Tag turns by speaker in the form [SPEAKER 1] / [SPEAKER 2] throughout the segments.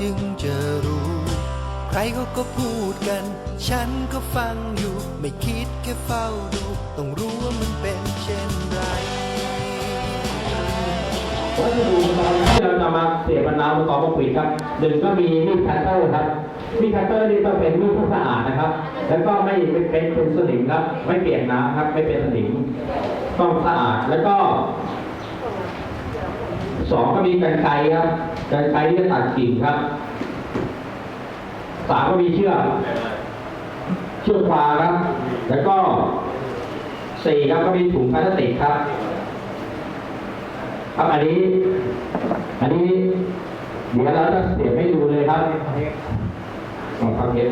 [SPEAKER 1] จึงจะรู้ ใครเขาก็พูดกัน ฉันก็ฟังอยู่ ไม่คิดแค่เฝ้าดู ต้องรู้ว่ามันเป็นเช่นไร
[SPEAKER 2] วัสดุอุปกรณ์ที่เรานำมาเสียบนาวประกอบกับปุ๋ยครับหนึ่งก็มีมีดคัตเตอร์ครับมีดคัตเตอร์นี่ต้องเป็นมีดที่สะอาดนะครับ แล้วก็ไม่เป็นเป็นสนิมครับ ไม่เปียกน้ำครับ ไม่เป็นสนิมต้องสะอาดแล้วก็สองก็มีกรรไกรครับ กรรไกรที่จะตัดกิ่งครับสามก็มีเชือกเชือกฟางครับ แล้วก็สี่ครับก็มีถุงพลาสติกครับ ครับอันนี้ อันนี้เดี๋ยวเราจะเสียบให้ดูเลยครับของฟังเทป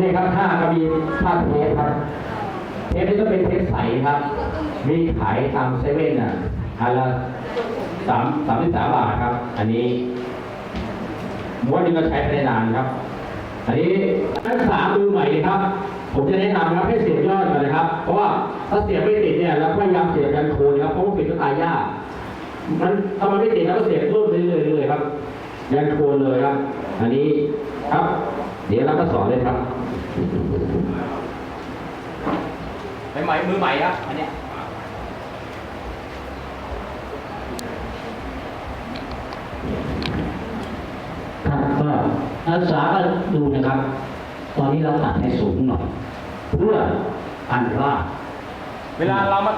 [SPEAKER 2] นี่ครับผ้าก็มีผ้าเทปครับ เทปนี้ก็เป็นเทปใสครับ มีขายตามเซเว่นอะอันละสามสามสิบสามบาทครับ อันนี้ม้วนนึงก็ใช้ไปได้นานครับ อันนี้นักศึกษามือใหม่ครับ ผมจะแนะนำครับให้เสียบยอดก่อนนะครับ เพราะว่าถ้าเสียบไม่ติดเนี่ยเราพยายามเสียบกันโคนครับ เพราะว่าปิดก็ตายยากมันถ้ามันไม่ติดเราก็เสียบรุ่นเรื่อยๆเลยครับ ยันโคนเลยครับ อันนี้ครับ เดี๋ยวเราก็สอนเลยครับ
[SPEAKER 3] ใหม่ๆมือใหม่ครับอันเนี้ย
[SPEAKER 4] ครับก็นักศึกษาก็ดูนะครับ ตอนนี้เราตัดให้สูงหน่อยเพื่ออันราก
[SPEAKER 3] เวลาเรามา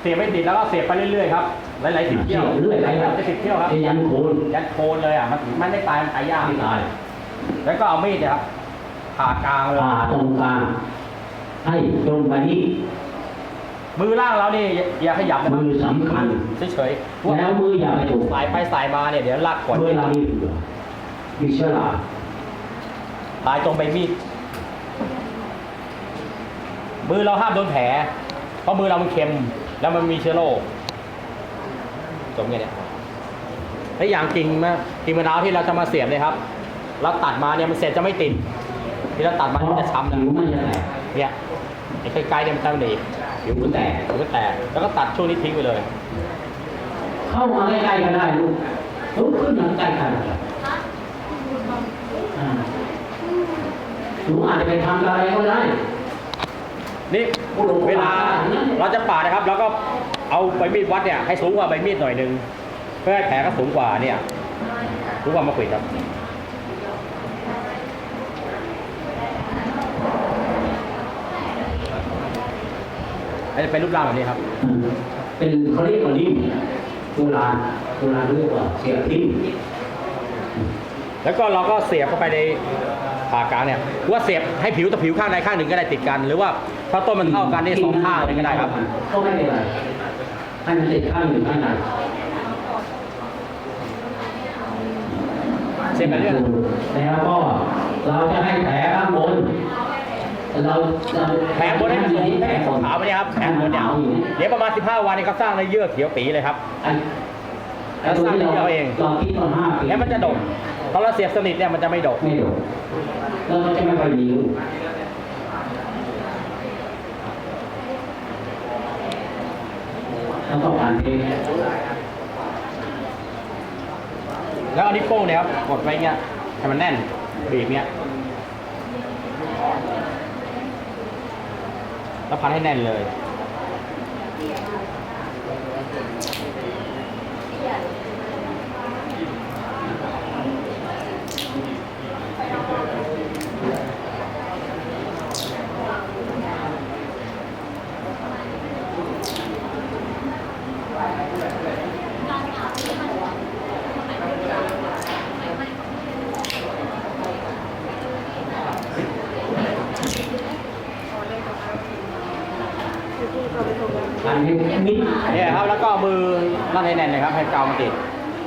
[SPEAKER 3] เสียบไม่ติดแล้วก็เสียบไปเรื่อยๆครับหลายๆสิบเที่ยว
[SPEAKER 4] เรื่อย
[SPEAKER 3] ห
[SPEAKER 4] ไป
[SPEAKER 3] ลาย
[SPEAKER 4] ครับ
[SPEAKER 3] ๆสิบเที่ยวครับ
[SPEAKER 4] ไอ้ยันโคน
[SPEAKER 3] ยัดโคนเลยอะมันมันไม่ตายมันตายยาก
[SPEAKER 4] ไม่ตาย
[SPEAKER 3] แล้วก็เอามีดเนี่ยครับ ผ่ากลางเลย
[SPEAKER 4] ผ่าตรงกลาง ให้ตรงไปนี้
[SPEAKER 3] มือล่างเรานี่อย่าอย่าขยับนะ
[SPEAKER 4] มือสำคัญ
[SPEAKER 3] เฉยๆพวก
[SPEAKER 4] แล้วมืออย่าไปถูก
[SPEAKER 3] สายไปสายมาเนี่ยเดี๋ยวลากขวด
[SPEAKER 4] เวลามีเผือมีเชื้อรา
[SPEAKER 3] ตายตรงใบมีดมือเราห้ามโดนแผล เพราะมือเรามันเค็ม แล้วมันมีเชื้อโรคตรงเนี้ยเนี่ยและอย่างกิ่งมะกิ่งมะนาวที่เราจะมาเสียบเลยครับ เราตัดมาเนี่ยมันเสร็จจะไม่ติด ที่เราตัดมามันจะช้ำนะ
[SPEAKER 4] ผิวมันจะแตก
[SPEAKER 3] เนี่ยไอ้ใกล้ๆเนี่ยมันจะหนีบ
[SPEAKER 4] ผิวมันแตก
[SPEAKER 3] ผิวมันแตกแล้วก็ตัดช่วงนี้ทิ้งไปเลย
[SPEAKER 4] เข้ามาใกล้ๆก็ได้ลูกลุกขึ้นมาใกล้ๆกันอ่าหนูอาจจะไปทำอะไรก็ได้
[SPEAKER 3] นี่เวลาเราจะปาดนะครับ แล้วก็เอาใบมีดวัดเนี่ยให้สูงกว่าใบมีดหน่อยหนึงเพื่อให้แผลก็สูงกว่าเนี่ยสูงกว่ามะขวิดครับ อันนี้เป็นรูปร่างแบบนี้ครับ
[SPEAKER 4] อืมเป็นเขาเรียกว่านิ่มโบราณโบราณเรียกว่าเสียทิ้ง
[SPEAKER 3] แล้วก็เราก็เสียบเข้าไปในผ่ากลางเนี่ยหรือว่าเสียบให้ผิวต่อผิวข้างใดข้างหนึ่งก็ได้ติดกัน หรือว่าถ้าต้นมันเท่ากันนี่สองข้างเลยก็ได้ครับ
[SPEAKER 4] ก็ไม่เป็นไรให้มันติดข้างหนึ่งข้างใด
[SPEAKER 3] เสียบไปเรื่อย
[SPEAKER 4] แล้วก็เราจะให้แผลข้างบน เราเรา
[SPEAKER 3] แผลบนให้สูง
[SPEAKER 4] แผลบน
[SPEAKER 3] ขาวไปเนี่ยครับแผลบนเนี่ยา
[SPEAKER 4] วอยู่
[SPEAKER 3] เดี๋ยวประมาณ 15 วันนี้เขาสร้างในเยื่อเขียวปีเลยครับ
[SPEAKER 4] ไอ้ไอ้ตัวที่เรา
[SPEAKER 3] เราสร้างเอง
[SPEAKER 4] เราคิดตอนห้าปี
[SPEAKER 3] แล้วมันจะดกตอนเราเสียบสนิทเนี่ยมันจะไม่ดก
[SPEAKER 4] ไม่ดกแล้วมันจะไม่ค่อยมีลูกแล้วก็ผ่านเอง
[SPEAKER 3] แล้วอานิ้โป้งเนี่ยครับกดไว้เงี้ยให้มันแน่นบีบเงี้ย แล้วพันให้แน่นเลย
[SPEAKER 4] ผ่ นเองนิด
[SPEAKER 3] เนี่ยครับแล้วก็มือนั่นให้แน่นนะครับให้กาวมันติด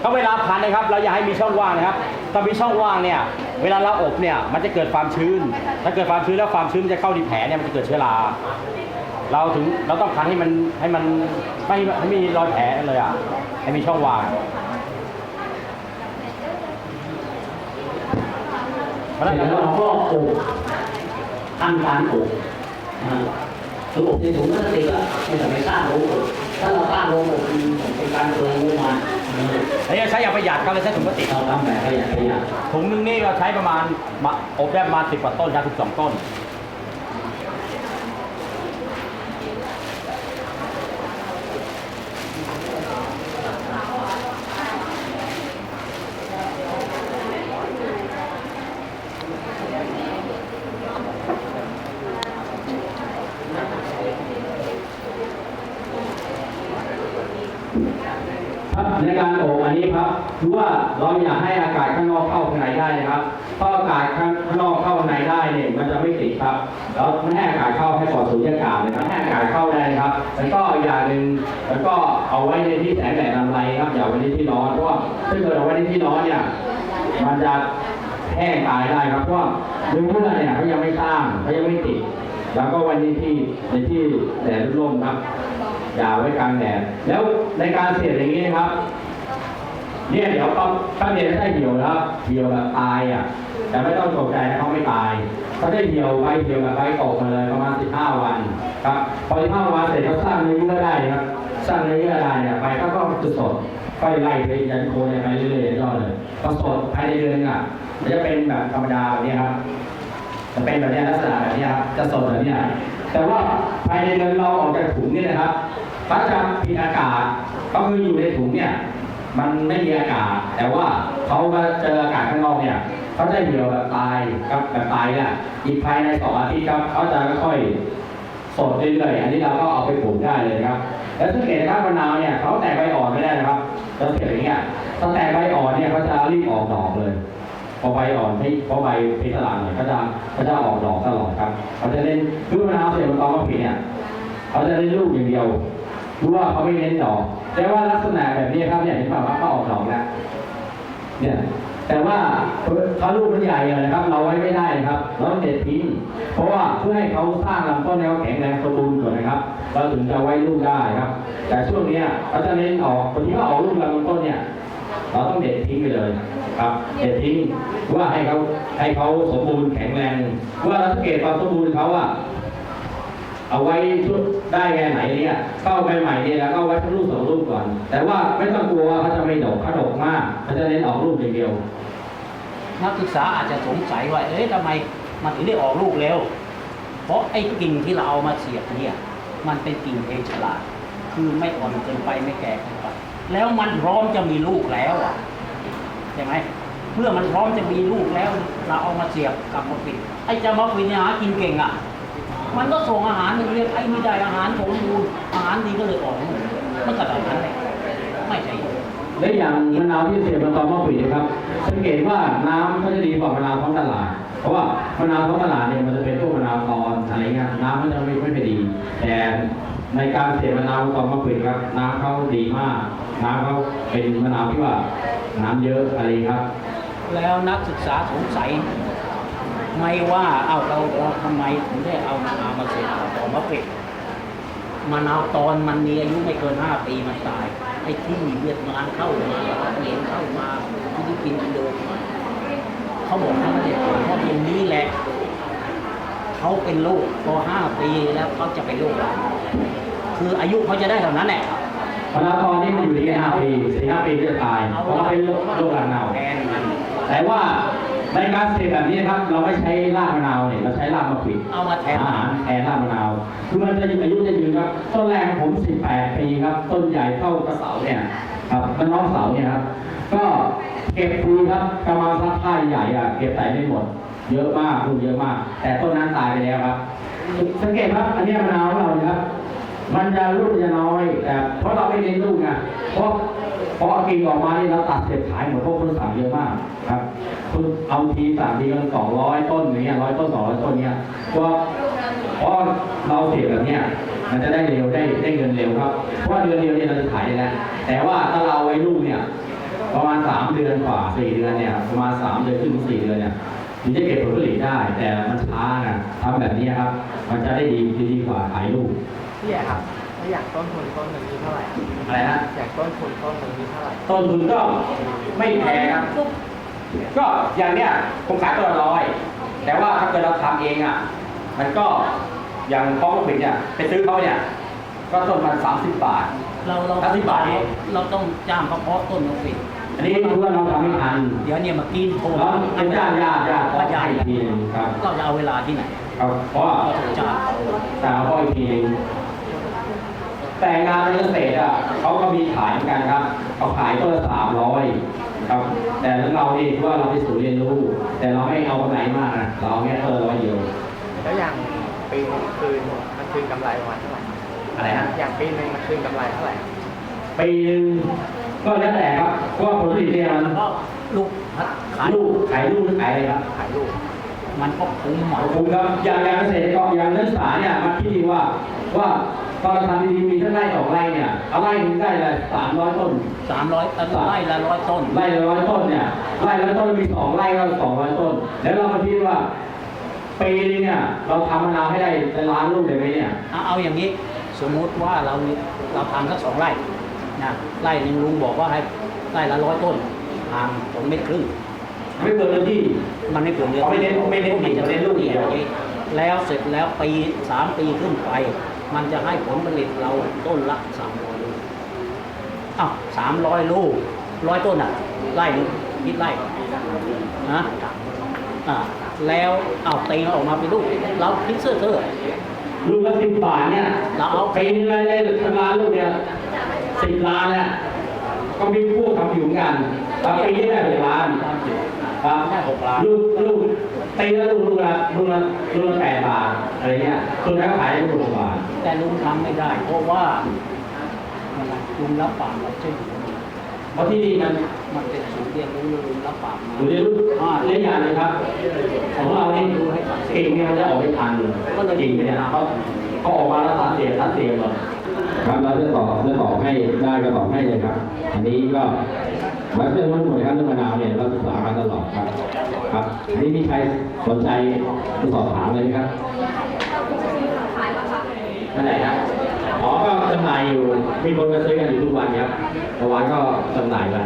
[SPEAKER 3] ถ้าเวลาพันนะครับ เราอย่าให้มีช่องว่างนะครับ ถ้ามีช่องว่างเนี่ย เวลาเราอบเนี่ย มันจะเกิดความชื้น ถ้าเกิดความชื้นแล้วความชื้นมันจะเข้าที่แผลเนี่ย มันจะเกิดเชื้อรา เราถึงเราต้องพันให้มันให้มันไม่ให้มีรอยแผลเลยอะ ให้มีช่องว่างเพราะฉะนั้น
[SPEAKER 4] แล้วเราก็อบทำการอบอ่า ระบบในถุงพลาสติกอะไม่ต้องไปสร้างโรงอบถ้าเราสร้างโรงอบมันเป็นการเปลืองงบประมาณเออ
[SPEAKER 5] แล้วจะใช้อย่างประหยัดครับเลยใช้ถุงพลาสติก
[SPEAKER 4] เราทำแบบประหยัดประหยัด
[SPEAKER 5] ถุงหนึงนี่เราใช้ประมาณมาอบได้ประมาณสิบกว่าต้นครับสิบสองต้น
[SPEAKER 3] ครับในการอบอันนี้ค รับคือว่าเราอยากให้อากาศข้างนอกเข้าข้างในได้นะครับถ้าอากาศข้างนอกเข้าข้างในได้เนี่ยมันจะไม่ติดครับแล้วไม่ให้อากาศเข้าให้ปลอดสุญญากาศนะครับให้อากาศเข้าได้ครับแล้วก็อย่างหนึ่งแล้วก็เอาไว้ในที่แสงแดดลำไรครับอย่าไว้ในที่ร้อนเพราะว่าถ้าเกิดเอาไว้ในที่ร้อนเนี่ยมันจะแห้งตายได้ครับเพราะว่าเนื้อเนี่ยเขายังไม่สร้างเขายังไม่ติด แล้วก็วันนี้ที่ในที่แดดร่มครับอย่าไว้กลางแดดแล้วในการเสียบอย่างนี้นะครับ เนี่ยเดี๋ยวตอนตั้งเดียวได้เหี่ยวแล้วเหี่ยวแบบตายอะ แต่ไม่ต้องตกใจนะเขาไม่ตายเขาได้เหี่ยวไว้เหี่ยวแบบไว้ตกมาเลยประมาณ 15 วันครับพอ15วันเสร็จเขาสร้างเนื้อเยื่อได้ครับสร้างเนื้อเยื่อได้เนี่ยไปก็ก็จะสดค่อยไล่ไปยันโคนไปเรื่อยๆยอดเลยพอสดภายในเดือนอะมันจะเป็นแบบธรรมดาแบบนี้ครับจะเป็นแบบนี้ลักษณะแบบนี้ครับจะสดแบบนี้แต่ว่าภายในเดือนเราออกจากถุงนี่นะครับเขาจะผิดอากาศก็คืออยู่ในถุงเนี่ย มันไม่มีอากาศ แต่ว่าเขามาเจออากาศข้างนอกเนี่ยเขาจะเหี่ยวแบบตายครับแบบตายเนี่ยอีกภายในสองอาทิตย์ครับเขาจะค่อยสดเรื่อยๆอันนี้เราก็เอาไปปลูกได้เลยครับ แล้วสังเกตนะครับมะนาวเนี่ยเขาแตกใบอ่อนไม่ได้นะครับเราเห็นอย่างเงี้ยถ้าแตกใบอ่อนเนี่ยเขาจะรีบออกดอกเลยพอใบอ่อนให้พอใบเพชรลางเนี่ยก็จะก็จะออกดอกตลอดครับเขาจะเล่นคือมะนาวเสียบนตอมะผิดเนี่ยเขาจะเล่นลูกอย่างเดียวรู้ว่าเขาไม่เน้นดอก แต่ว่าลักษณะแบบนี้ครับเนี่ยเห็นป่าวว่าเขาออกดอกแล้วเนี่ยแต่ว่าถ้าลูกมันใหญ่นะครับ เราไว้ไม่ได้นะครับเราต้องเด็ดทิ้งเพราะว่าเพื่อให้เขาสร้างลำต้นให้เขาแข็งแรงสมบูรณ์ก่อนนะครับ เราถึงจะไว้ลูกได้ครับ แต่ช่วงเนี้ยเขาจะเน้นออกบางทีก็ออกลูกลำต้นเนี่ย เราต้องเด็ดทิ้งไปเลยครับเด็ดทิ้งว่าให้เขาให้เขาสมบูรณ์แข็งแรงว่าเราสังเกตความสมบูรณ์เขาอะ เอาไว้ชุดได้แค่ไหนเนี่ยเข้าไปใหม่เนี่ยแล้วก็ไว้ทั้งลูกสองลูกก่อน แต่ว่าไม่ต้องกลัวว่าเขาจะไม่ดกเขาดกมากเขาจะเน้นออกลูกอย่างเดียว
[SPEAKER 4] นักศึกษาอาจจะสงสัยว่าเอ๊ะทำไมมันถึงได้ออกลูกเร็ว เพราะไอ้กิ่งที่เราเอามาเสียบเนี่ยมันเป็นกิ่งเพชรฉลาดคือไม่อ่อนเกินไปไม่แก่เกินไป แล้วมันพร้อมจะมีลูกแล้วอะใช่ไหมเมื่อมันพร้อมจะมีลูกแล้ว เราเอามาเสียบกับมะปิดไอ้เจะมะปิดเนี่ยหากินเก่งอะ มันก็ส่งอาหารมันเรียกไอ้ไม่ได้อาหารสมบูรณ์อาหารดีก็เลยออกลูกมันก็แบบนั้นแหละไม่ใช่
[SPEAKER 3] และอย่างมะนาวที่เสียบนตอมะปีนะครับสังเกตว่าน้ำเขาจะดีกว่ามะนาวท้องตลาด เพราะว่ามะนาวท้องตลาดเนี่ยมันจะเป็นพวกมะนาวตอนอะไรเงี้ยน้ำมันจะไม่ไม่ค่อยดี แต่ในการเสียบมะนาวตอมะปีครับ น้ำเขาดีมาก น้ำเขาเป็นมะนาวที่ว่าน้ำเยอะอะไรครับ
[SPEAKER 4] แล้วนักศึกษาสงสัย ไม่ว่าเอาเราเราทำไมถึงได้เอามะนาวมาเสร็จต่อมะเป็ดมะนาวตอนมันมีอายุไม่เกินห้าปีมันตายไอ้ที่เวียดนามเข้ามาเขมรเข้ามาฟิลิปปินส์อินโดมาเขาบอกว่ามันจะผลเพราะอย่างนี้แหละเขาเป็นโรคพอห้าปีแล้วเขาจะเป็นโรคอะไรคืออายุเขาจะได้เท่านั้นแหละ
[SPEAKER 3] มะนาวตอนนี้มันอยู่ที่ห้าปีสี่ห้าปีก็จะตายเพราะว่าเป็นโรคโรคหลังเน่า
[SPEAKER 4] แทนมัน
[SPEAKER 3] แต่ว่า ในการเสพแบบนี้นะครับ เราไม่ใช้รากมะนาวเนี่ยเราใช้รากมะขวิด
[SPEAKER 4] เอามาแทน
[SPEAKER 3] อาหารแทนรากมะนาวคือมันจะอายุจะยืนครับ ต้นแรกของผม 18 ปีครับ ต้นใหญ่เท่ากระเสาเนี่ยครับมันน้องเสาเนี่ยครับ ก็เก็บฟรีครับกำมาซักผ้าใหญ่อะเก็บใส่ไม่หมด เยอะมากลูกเยอะมาก แต่ต้นนั้นตายไปแล้วครับ สังเกตครับ อันเนี้ยมะนาวของเราเนี่ยครับ มันจะลูกจะน้อยแต่เพราะเราไม่เน้นลูกไงเพราะ พอเอากิ่งออกมานี่เราตัดเสร็จขายหมดเพราะคนสั่งเยอะมากครับคุณเอาทีสั่งทีกันสองร้อยต้นอย่างเงี้ยร้อยต้นสองร้อยต้นเนี้ยเพราะเพราะเราเสียแบบเนี้ยมันจะได้เร็วได้ได้เงินเร็วครับ เพราะเดือนเดียวเนี่ยเราจะขายได้แล้วแต่ว่าถ้าเราไว้ลูกเนี่ย ประมาณสามเดือนกว่าสี่เดือนเนี่ยประมาณสามเดือนขึ้นถึงสี่เดือนเนี่ยถึงจะเก็บผลผลิตได้ แต่มันช้านะทำแบบนี้ครับ มันจะได้ดีดีกว่าขายลูก
[SPEAKER 6] พี่ใหญ่ครับ ถ้าอยากต้นทุนต้นหนึ่งมีเท่าไหร่ครับ
[SPEAKER 3] อะไรนะ
[SPEAKER 6] อยากต้นทุนต้นหนึ่งมีเท่าไหร่
[SPEAKER 3] ต้นทุนก็ไม่แพงครับ ก็อย่างเนี้ยผมขายตัวละร้อย แต่ว่าถ้าเกิดเราทำเองอะ มันก็อย่างคล้องลูกปิดเนี่ยไปซื้อเขาเนี่ย ก็ต้นมันสามสิบบาท
[SPEAKER 4] เราเรา
[SPEAKER 3] ห้าสิบบาทเอง
[SPEAKER 4] เราต้องจ้างเขาเพาะต้นนกปิด
[SPEAKER 3] อันนี้คือว่าเราทำไม่ทัน
[SPEAKER 4] เดี๋ยวเนี่ยมากินโทร
[SPEAKER 3] เราเป็นจ้างญาติญาติ
[SPEAKER 4] ก็ญาติ
[SPEAKER 3] อีกทีหนึงครับ
[SPEAKER 4] เราจะเอาเวลาที่ไหน
[SPEAKER 3] ครับเพราะว่า
[SPEAKER 4] เราถูกจ้างเขา
[SPEAKER 3] แต่เราก็อีกทีหนึง แต่งานในเกษตรอะเขาก็มีขายเหมือนกันครับเขาขายต้นละสามร้อยครับ แต่ของเรานี่คือว่าเราไปสู่เรียนรู้ แต่เราไม่เอากำไรมากนะเราเอาแค่ต้นละร้อยเดียว
[SPEAKER 6] แล้วอย่างปีหนึงคืนมันคืนกำไรประมาณเท่าไหร่
[SPEAKER 3] อะไรฮะ
[SPEAKER 6] อย่างปีหนึงมันคืนกำไรเท่าไหร่
[SPEAKER 3] ปีหนึงก็แล้วแต่ครับเพราะว่าผลผลิตเนี่ยมัน
[SPEAKER 4] ก็ลูกขาย
[SPEAKER 3] ลูกขายลูกหรือขายอะไรครับ
[SPEAKER 6] ขายลูก
[SPEAKER 4] มันก็คุ้มหม
[SPEAKER 3] ข
[SPEAKER 4] ด
[SPEAKER 3] อบคุณครับอย่างอย่างเกษตรกรอย่างนักศึกษาเนี่ยมาคิดดีว่าว่าตอนเราทำดีๆมีทั้งไร่สองไร่เนี่ยเอาไร่หนึงได้ละสามร้อยต้น
[SPEAKER 4] สามร้อยไร่ละร้อยต้น
[SPEAKER 3] ไร่ละร้อยต้นเนี่ยไร่ละต้นมีสองไร่ก็สองร้อยต้น แล้วเรามาคิดว่าปีนึงเนี่ยเราทำมะนาวให้ได้เป็นล้านลูกเลยไหมเนี่ย
[SPEAKER 4] เอาเอาอย่างนี้สมมุติว่าเราเราทำสักสองไร่นะไร่หนึ่งลุงบอกว่าให้ไร่ละร้อยต้นทางสองเมตรครึ่ง
[SPEAKER 3] ไม่เกินเลยที่
[SPEAKER 4] มันไม่เปลืองเนื้อ
[SPEAKER 3] อ๋อไม่เน้นไม่เน้น
[SPEAKER 4] มันจะ
[SPEAKER 3] เน้นลูกเดียว
[SPEAKER 4] แล้วเสร็จแล้วปีสามปีขึ้นไป มันจะให้ผลผลิตเราต้นละสามร้อยลูกอ้าวสามร้อยลูกร้อยต้นอะไร่หนึงคิดไร่นะอ่าแล้วเอาตีมันออกมาเป็นลูกเราคิดเสื้อเธอ
[SPEAKER 3] ลูกละสิบบาทเนี่ย
[SPEAKER 4] เราเอา
[SPEAKER 3] ปีนึงได้ได้ทำล้านลูกเนี่ยสิบล้านเนี่ยก็มีผู้ทำอยู่เหมือนกันแล้วปีนี้ได้หกล้าน ครับ
[SPEAKER 4] ได้หกล้าน
[SPEAKER 3] ลูกลูกตีแล้วลูกลูกละลูกละลูกละแปดบาทอะไรเงี้ยคนแล้วขายได้ลูกละบาท
[SPEAKER 4] แต่ลุงทำไม่ได้ เพราะว่าอะไรลุงรับปากเราใช่ไหม
[SPEAKER 3] เพราะที่นี่มัน
[SPEAKER 4] มันเป็นสูตรเรียนรู้ลุงรับปากมา
[SPEAKER 3] อยู่ในรุ่นเล่นยานเลยครับของเรานี่เก่งเนี่ยมันจะออกไม่ทันก็เลยจริงเนี่ยเขาเขาออกมาแล้วตัดเสียตัดเสียหมดครับเราจะตอบจะตอบให้ได้ก็ตอบให้เลยครับ อันนี้ก็ มันเป็นมันหมดครับเรื่องมะนาวเนี่ยเราศึกษามาตลอดครับ ครับอันนี้มีใครสนใจจะสอบถามเลยไหมครับอันไหนครับอ๋อก็จำหน่ายอยู่ มีคนมาซื้อกันอยู่ทุกวันครับเมื่อวานก็จำหน่ายไว้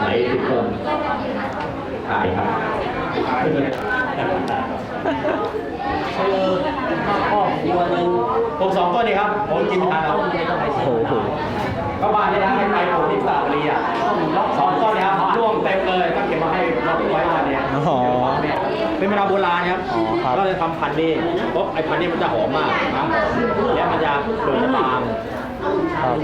[SPEAKER 3] หลายสิบต้นขายครับ
[SPEAKER 4] คือครอบครัวหนึ่ง
[SPEAKER 3] ผมสองต้นนี่ครับ ผมกิน
[SPEAKER 4] สอง
[SPEAKER 3] ทานแล้ว
[SPEAKER 4] ต้นไม่ต้องไปซื้อมะนาว
[SPEAKER 3] ก็บ้านนี่นะให้ไปปลูกที่สระบุรีอะสองต้นเนี่ยครับร่วงเต็มเลยก็เก็บมาให้เราไว้วันเนี้ย
[SPEAKER 7] อ๋อ
[SPEAKER 3] เป็นมะนาวโบราณครับ
[SPEAKER 7] อ๋อครับ
[SPEAKER 3] ก็เลยทำพันธุ์นี้เพราะไอ้พันธุ์นี้มันจะหอมมากน้ำหอมและมันจะเปลือกจะบาง
[SPEAKER 7] ครับ